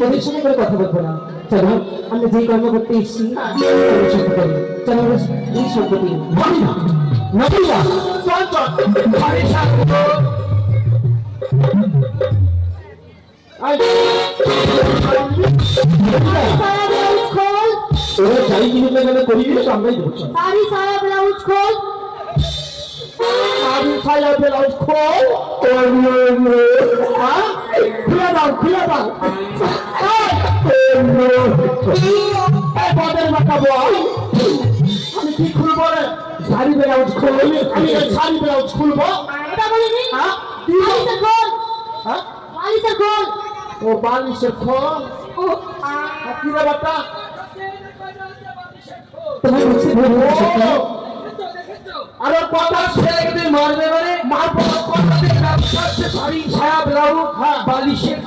পরিচ্ছন্ন করে কথা বলব না চলো আমরা যে কর্ম করতে এসেছি এই সম্পত্তি ওরা আমরাই দেবো আমি খাইয়া ব্লাউজ খোল খুলে দাও খুলে দাও পদের মাথা বল আমি কি খুলবো রে? শাড়ি ব্লাউজ খুলবো আমি শাড়ি ব্লাউজ খুলবো ও বালিশের খোল কি রে বাটা আরও কথা মারবে মানে মারবো কথা দিয়ে ব্যবসা হচ্ছে শাড়ি ছায়া ব্লাউজ হ্যাঁ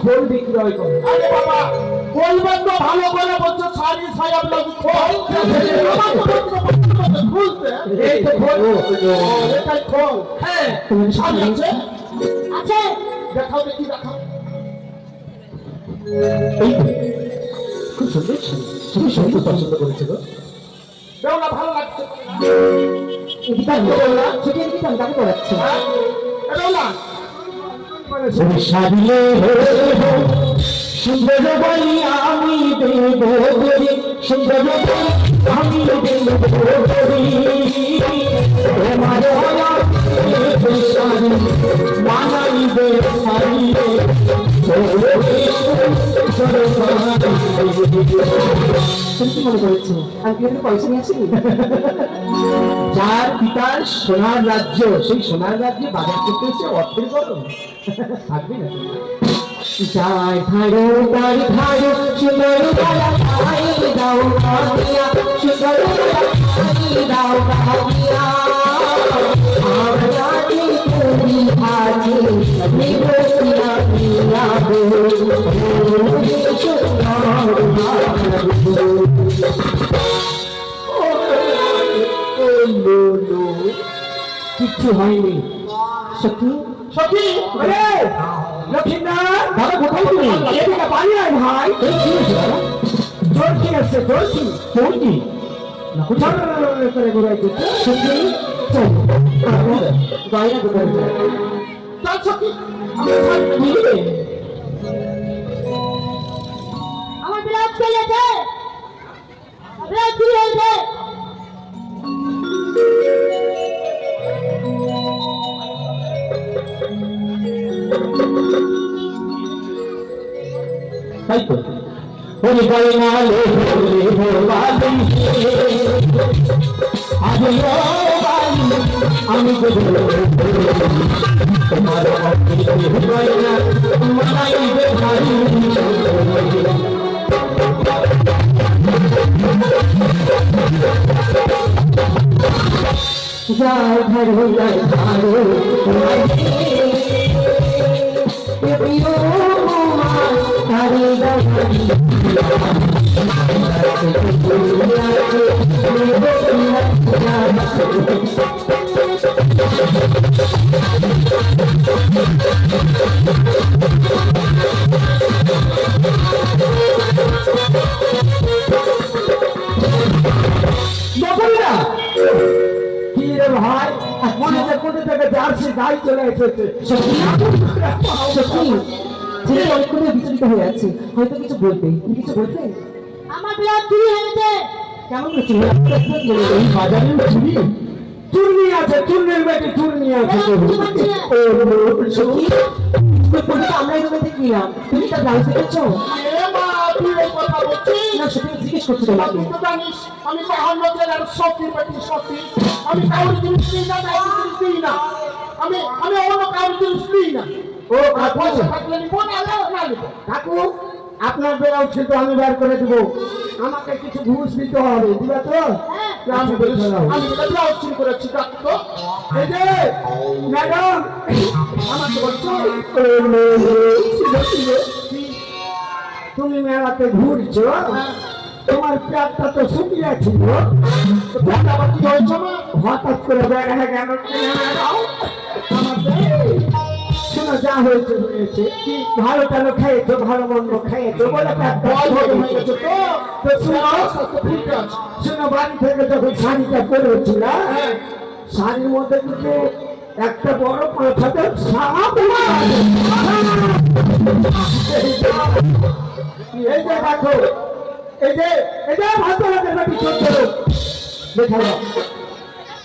খোল বিক্রয় করে আরে বাবা বলবেন তো ভালো করে বলছো শাড়ি ছায়া ব্লাউজ খোল আমার তো বলতে বলতে খুলতে এই তো খোল এটাই খোল হ্যাঁ শাড়ি আছে আছে দেখাও দেখি দেখাও খুব সুন্দর। তুমি পছন্দ করেছ গো ভালো সুন্দর আমি দেব সুন্দর আমি দেব মানাইবে কি মনে করেছ আমি কি পয়সা নিয়েছি যার পিতার সোনার রাজ্য, সেই সোনার রাজ্যে বাজার করতে এসে অর্থের গরম। থাকবে না। যার ধারো, তার ধারো, সুন্দর খাই দাও সুন্দর দাও কামিয়া আমরা নিব কিচ্ছু হয়নি সত্যি সখী আরে লক্ষ্মীনাথ দাদা কোথায় তুমি এদিকে বাড়ি আয় ভাই এই কি হয়েছে দাদা জলকি আছে জলকি তোর না কোথায় করে ঘুরাই দিচ্ছে সত্যি চল বাইরে কোথায় চল সখী কি আমি যার ঘর হইলাই ভালো ভাই? মনে হচ্ছে কোথা থেকে গাই চলে এসেছে। যে অঙ্কুরে বিচলিত হয়ে আছে। হয়তো কিছু বলবে। তুমি কিছু বলবে? আমার ব্লাউজ চুরি হয়ে গেছে কেমন চলে এই বাজারে চুরি। চূর্ণি আছে চূর্ণের বেটে চূর্ণি আছে ও সখী দোকান থেকে নিলাম। তুমি তার ব্লাউজ দেখেছ? জিজ্ঞেস করছি তোমাকে। আমি আমি কাউরি জিনিস দিই না আমি আমি অন্য কাউরি জিনিস দিই না। ও আর কাকু। পয়সা থাকলে নিবো না না নিবো। কাকু আপনার বেড়াও ছিল আমি বের করে দেবো। আমাকে কিছু ঘুষ দিতে হবে দিবা তো? হ্যাঁ। আমি বলি বলে করেছি ম্যাডাম আমাকে তুমি মেলাতে ঘুরছো? তোমার পেটটা তো শুকিয়ে ছিল। আমার হঠাৎ করে বেড়া কেন ম্যাডাম। শোনো যা হয়েছে হয়েছে। ভালো টালো খেয়েছো ভালো মন্দ খেয়েছো? বলে শোনো বাড়ি থেকে যখন শাড়িটা পরেছিল হ্যাঁ। শাড়ির মধ্যে কিন্তু একটা বড় পাঁচ হাজার সাপ এই যে দেখো এই যে এই যে ভাত দেখা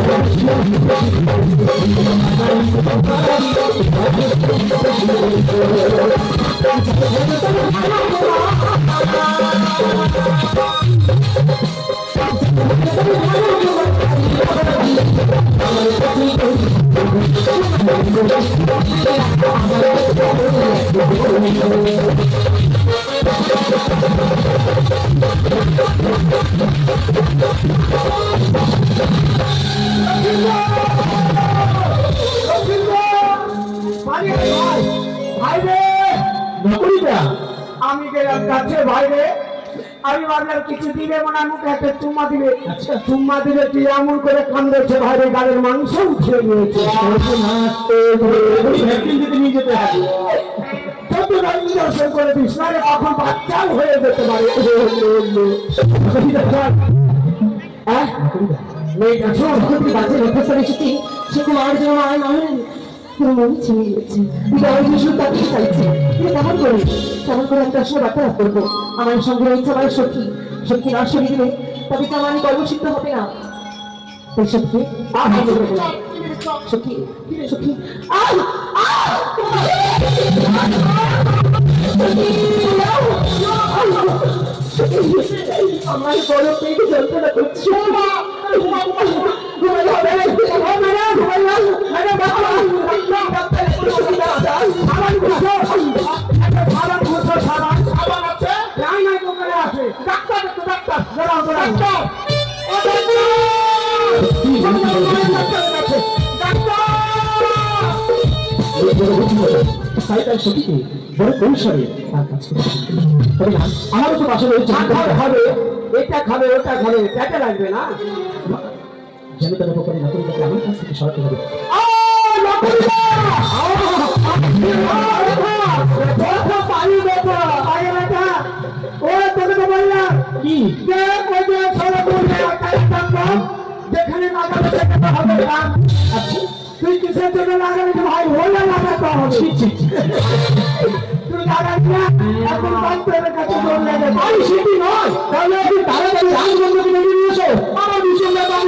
হলে হামানি আমি গেলাম কাছে বাইরে। আমি ভাবলাম কিছু দিবে মনে মুখে একটা চুম্মা দিবে। আচ্ছা। চুম্মা দিলে তুই এমন করে কান্দেছে বাইরে? গাড়ির মাংস উঠিয়ে নিয়েছে নিয়ে যেতে হবে যতটা নিদর্শন করে দিস না রে কখন বাচ্চাও হয়ে যেতে পারে? মেয়েটা শোন, বাজে অভ্যাস এসেছি সে কুমার যেন মায় পুরো মনে গেছে বিদায় যিশু তাকে চাইছে কিন্তু কেমন করে কেমন করে তার সঙ্গে বার্তালাপ করব আমার সঙ্গে রয়েছে আমার সখী সখী না সরে দিলে তবে তো আমার গর্বসিদ্ধ হবে না তাই সখী আহ আমার বড় পেটে যন্ত্রণা করছে হবে আমার তাই তাই সত্যি বড় করতে আমারও তো রয়েছে খাবে এটা খাবে ওটা খাবে পেটে লাগবে না যেন তেন প্রকারে নতুন তাকে আমার কাছ থেকে সরাতে হবে যেখানে লাগাবে সেখানে হবে তুই কিসের জন্য লাগাবি ভাই হলে লাগাতে হবে। তুই লাগাবি না এখন ডাক্তারের কাছে চলে যাবে ভাই সেটি নয় তাহলে তুই তাড়াতাড়ি রাজ বন্ধুকে বেরিয়ে নিয়ে এসো আমার বিশাল ব্যাপার